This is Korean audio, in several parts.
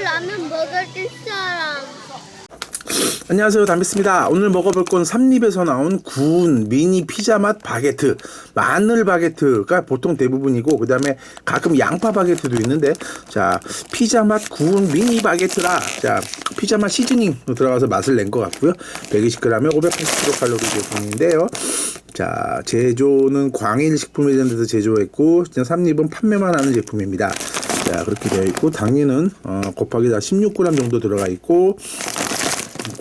라면 먹을 사람. 안녕하세요. 담비스입니다. 오늘 먹어볼 건 삼립에서 나온 구운 미니 피자 맛 바게트. 마늘 바게트가 보통 대부분이고 그 다음에 가끔 양파 바게트도 있는데 자 피자 맛 구운 미니 바게트라 자 피자 맛 시즈닝 들어가서 맛을 낸 것 같고요. 120g에 580kcal 제품인데요. 자 제조는 광일 식품회전에서 제조했고 삼립은 판매만 하는 제품입니다 자 그렇게 되어 있고 당류는 어, 곱하기 다 16g 정도 들어가 있고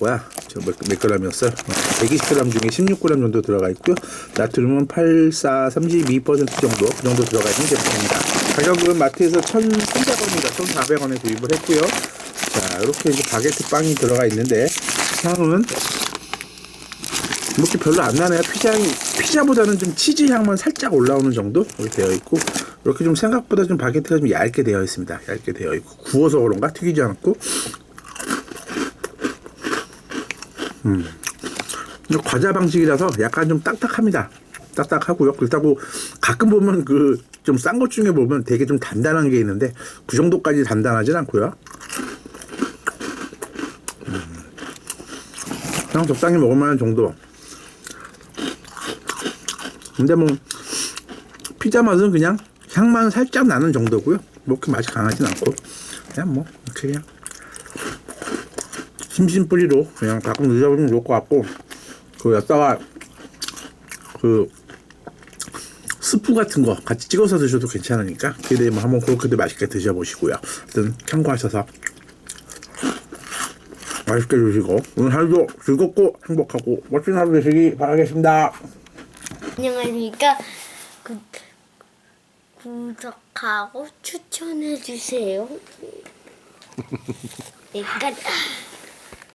거야. 저몇 몇 g이었어요? 120g 중에 16g 정도 들어가 있고요. 나트륨은 84, 32% 정도 그 정도 들어가 있는 제품입니다. 가격은 마트에서 1,300원입니다. 1,400원에 구입을 했고요. 자, 이렇게 이제 바게트 빵이 들어가 있는데 향은 이렇게 별로 안 나네요. 피자향이 피자보다는 좀 치즈 향만 살짝 올라오는 정도 되어 있고 이렇게 좀 생각보다 좀 바게트가 좀 얇게 되어 있습니다. 얇게 되어 있고 구워서 그런가 튀기지 않고 이거 과자 방식이라서 약간 좀 딱딱합니다. 딱딱하고요. 그렇다고 가끔 보면 그 좀 싼 것 중에 보면 되게 좀 단단한 게 있는데 그 정도까지 단단하진 않고요. 음. 그냥 적당히 먹을 만한 정도. 근데 뭐 피자 맛은 그냥 향만 살짝 나는 정도고요. 뭐 그렇게 맛이 강하진 않고 그냥 뭐 이렇게 그냥 심심 뿌리로 그냥 가끔 드셔보면 좋을 것 같고 그 여기다가 그 스프 같은 거 같이 찍어서 드셔도 괜찮으니까 기대면 한번 그렇게도 맛있게 드셔보시고요. 하여튼 참고하셔서 맛있게 드시고 오늘 하루도 즐겁고 행복하고 멋진 하루 되시기 바라겠습니다. 안녕하십니까. 구, 구독하고 추천해 주세요. 여기까지.